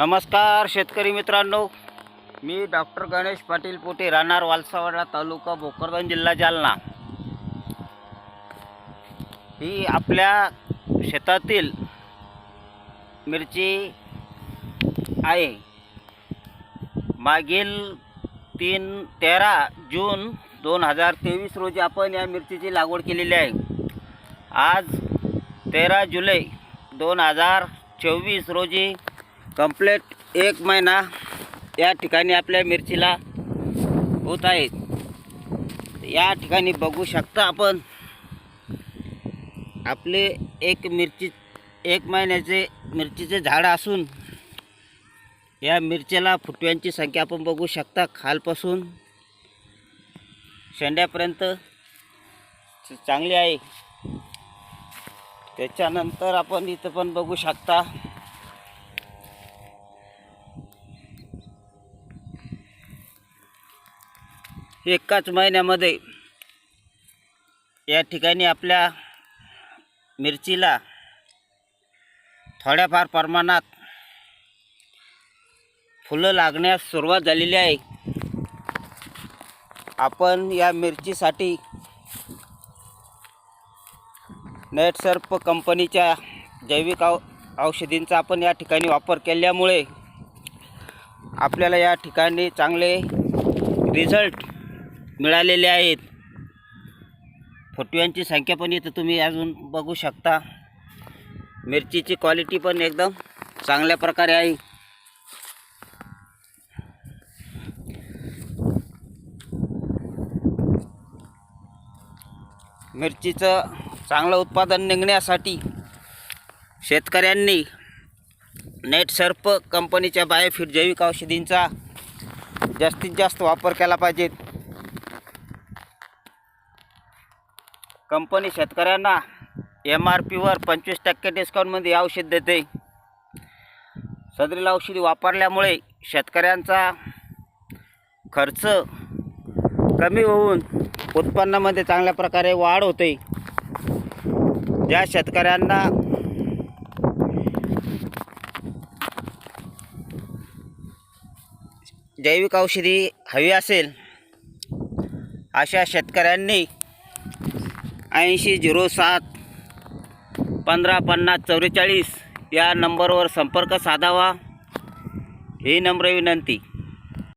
नमस्कार शेतकरी मित्रांनो. मी डॉक्टर गणेश पाटील पोटे राहणार वालसावाडा तालुका भोकरदन जिल्हा जालना. ही आपल्या शेतातील मिरची आहे. मागील तीन तेरा जून दोन हजार तेवीस रोजी आपण या मिरचीची लागवड केलेली आहे. आज तेरा जुलै दोन हजार चोवीस रोजी कंप्लेट एक महिना या ठिकाणी आपल्या मिरचीला होत आहे. या ठिकाणी बघू शकता आपण. आपले एक मिरची एक महिन्याचे मिरचीचे झाडं असून या मिरचीला फुटव्यांची संख्या आपण बघू शकता खालपासून शेंड्यापर्यंत चांगली आहे. त्याच्यानंतर आपण इथं पण बघू शकता. एकाच महिन्यामध्ये या ठिकाणी आपल्या मिरचीला थोड्याफार प्रमाणात फुलं लागण्यास सुरुवात झालेली आहे. आपण या मिरचीसाठी नेटसर्प कंपनीच्या जैविक औ औषधींचा आपण या ठिकाणी वापर केल्यामुळे आपल्याला या ठिकाणी चांगले रिझल्ट मिळालेले आहेत. फुटव्यांची संख्या पण इथं तुम्ही अजून बघू शकता. मिरचीची क्वालिटी पण एकदम चांगल्या प्रकारे आहे. मिरचीचं चांगलं उत्पादन निघण्यासाठी शेतकऱ्यांनी नेट सर्प कंपनीच्या बायोफिट जैविक औषधींचा जास्तीत जास्त वापर केला पाहिजे. कंपनी शेतकऱ्यांना एम आर पीवर पंचवीस टक्के डिस्काउंटमध्ये औषध देते. सदरील औषधी वापरल्यामुळे शेतकऱ्यांचा खर्च कमी होऊन उत्पन्नामध्ये चांगल्या प्रकारे वाढ होते. ज्या शेतकऱ्यांना जैविक औषधी हवी असेल अशा शेतकऱ्यांनी ऐंशी झिरो सात पंधरा पन्नास चौवेचाळीस या नंबरवर संपर्क साधावा. ही नम्र विनंती.